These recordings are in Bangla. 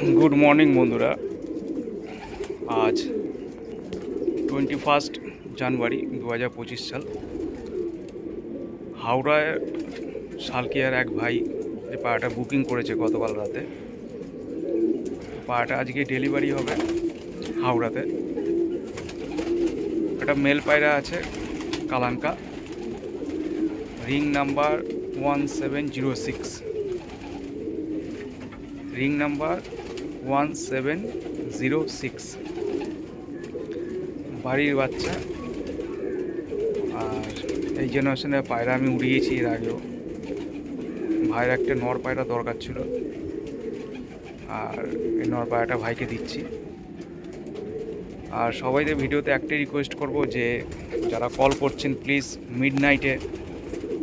গুড মর্নিং বন্ধুরা। আজ টোয়েন্টি ফার্স্ট জানুয়ারি দু হাজার পঁচিশ সাল। হাওড়ায় সালকিয়ার এক ভাই যে পাড়াটা বুকিং করেছে গতকাল রাতে। পাড়াটা আজকে ডেলিভারি হবে হাওড়াতে। একটা মেল পায়রা আছে কালাঙ্কা ring number one seven zero six ring number one seven zero six. বাড়ির বাচ্চা। আর এই জেনারেশনের পায়রা আমি উড়িয়েছি এর আগেও। ভাইয়ের একটা নর পায়রা দরকার ছিল। আর এই নর পায়রাটা ভাইকে দিচ্ছি। আর সবাইদের ভিডিওতে একটাই রিকোয়েস্ট করব যে, যারা কল করছেন প্লিজ মিড নাইটে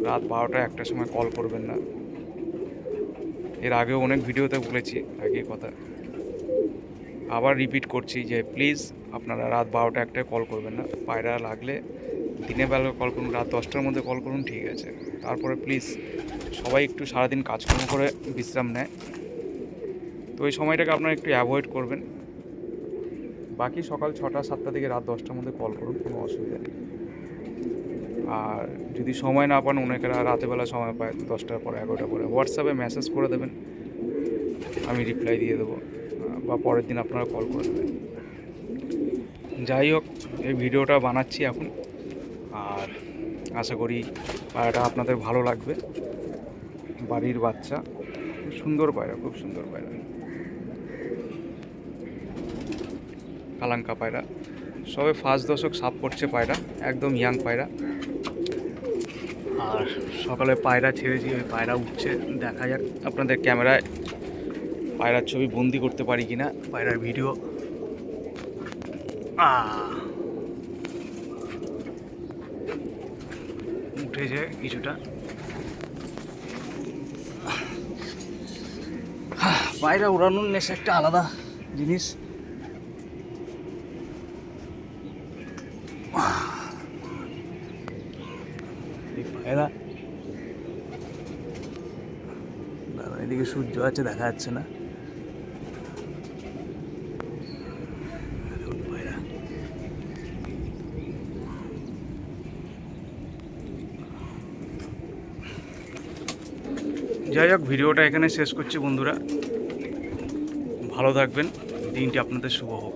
রাত বারোটা একটার সময় কল করবেন না। এর আগেও অনেক ভিডিওতে বলেছি, একই কথা। আবার রিপিট করছি যে প্লিজ আপনারা রাত বারোটা একটায় কল করবেন না। পায়রা লাগলে দিনের বেলা কল করুন, রাত দশটার মধ্যে কল করুন, ঠিক আছে। তারপরে প্লিজ সবাই একটু সারাদিন কাজকর্ম করে বিশ্রাম নেয়। তো এই সময়টাকে আপনারা একটু অ্যাভয়েড করবেন। বাকি সকাল ছটা, সাতটা থেকে রাত দশটার মধ্যে কল করুন, কোনো অসুবিধা নেই। আর যদি সময় না পান, অনেকেরা রাতেবেলা সময় পায়, দশটার পরে, এগারোটার পরে হোয়াটসঅ্যাপে মেসেজ করে দেবেন। আমি রিপ্লাই দিয়ে দেবো। বা পরের দিন আপনারা কল করে দেবেন যাই হোক, এই ভিডিওটা বানাচ্ছি এখন। আর আশা করি পায়রাটা আপনাদের ভালো লাগবে। বাড়ির বাচ্চা, খুব সুন্দর পায়রা, খুব সুন্দর পায়রা। কালাঙ্কা পায়রা। সবে ফার্স্ট দশক সাপ করছে পায়রা, একদম ইয়াং পায়রা। আর সকালে পায়রা ছেড়েছি, ওই পায়রা উঠছে, দেখা যাক। আপনাদের ক্যামেরায় পায়রার ছবি বন্দি করতে পারি কি না পায়রার ভিডিও। আহ! উঠেছে কিছুটা। পায়রা উড়ানোর নেশা একটা আলাদা জিনিস। পায়রা। দাদা এদিকে সূর্য আছে, দেখা যাচ্ছে না। যাই হোক ভিডিওটা এখানে শেষ করছি বন্ধুরা। ভালো থাকবেন। দিনটি আপনাদের শুভ হোক।